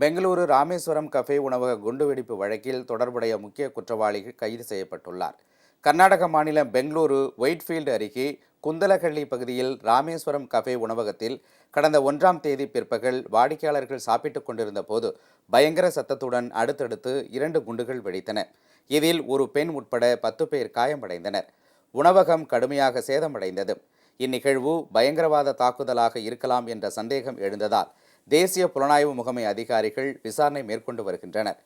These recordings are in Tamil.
பெங்களூரு ராமேஸ்வரம் கஃபே உணவக குண்டுவெடிப்பு வழக்கில் தொடர்புடைய முக்கிய குற்றவாளிகள் கைது செய்யப்பட்டுள்ளார். கர்நாடக மாநிலம் பெங்களூரு ஒயிட்ஃபீல்டு அருகே குந்தலகள்ளி பகுதியில் ராமேஸ்வரம் கஃபே உணவகத்தில் கடந்த ஒன்றாம் தேதி பிற்பகல் வாடிக்கையாளர்கள் சாப்பிட்டுக் கொண்டிருந்த போது பயங்கர சத்தத்துடன் அடுத்தடுத்து இரண்டு குண்டுகள் வெடித்தன. இதில் ஒரு பெண் உட்பட பத்து பேர் காயமடைந்தனர். உணவகம் கடுமையாக சேதமடைந்தது. இந்நிகழ்வு பயங்கரவாத தாக்குதலாக இருக்கலாம் என்ற சந்தேகம் எழுந்ததால் தேசிய புலனாய்வு முகமை அதிகாரிகள் விசாரணை மேற்கொண்டு வருகின்றனர்.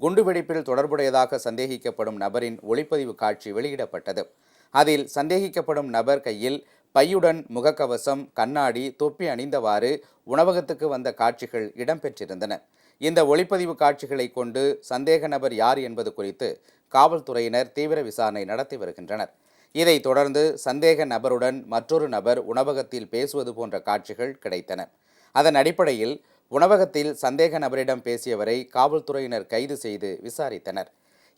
குண்டுவெடிப்பில் தொடர்புடையதாக சந்தேகிக்கப்படும் நபரின் ஒளிப்பதிவு காட்சி வெளியிடப்பட்டது. அதில் சந்தேகிக்கப்படும் நபர் கையில் பையுடன் முகக்கவசம் கண்ணாடி தொப்பி அணிந்தவாறு உணவகத்துக்கு வந்த காட்சிகள் இடம்பெற்றிருந்தன. இந்த ஒளிப்பதிவு காட்சிகளை கொண்டு சந்தேக நபர் யார் என்பது குறித்து காவல்துறையினர் தீவிர விசாரணை நடத்தி வருகின்றனர். இதைத் தொடர்ந்து சந்தேக நபருடன் மற்றொரு நபர் உணவகத்தில் பேசுவது போன்ற காட்சிகள் கிடைத்தன. அதன் அடிப்படையில் உணவகத்தில் சந்தேக நபரிடம் பேசியவரை காவல்துறையினர் கைது செய்து விசாரித்தனர்.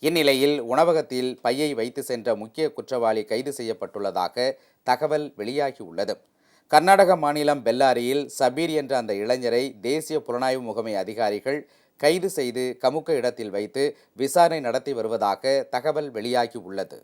இந்நிலையில் உணவகத்தில் பையை வைத்து சென்ற முக்கிய குற்றவாளி கைது செய்யப்பட்டுள்ளதாக தகவல் வெளியாகியுள்ளது. கர்நாடக மாநிலம் பெல்லாரியில் சபீர் என்ற அந்த இளைஞரை தேசிய புலனாய்வு முகமை அதிகாரிகள் கைது செய்து கமுக்க இடத்தில் வைத்து விசாரணை நடத்தி வருவதாக தகவல் வெளியாகியுள்ளது.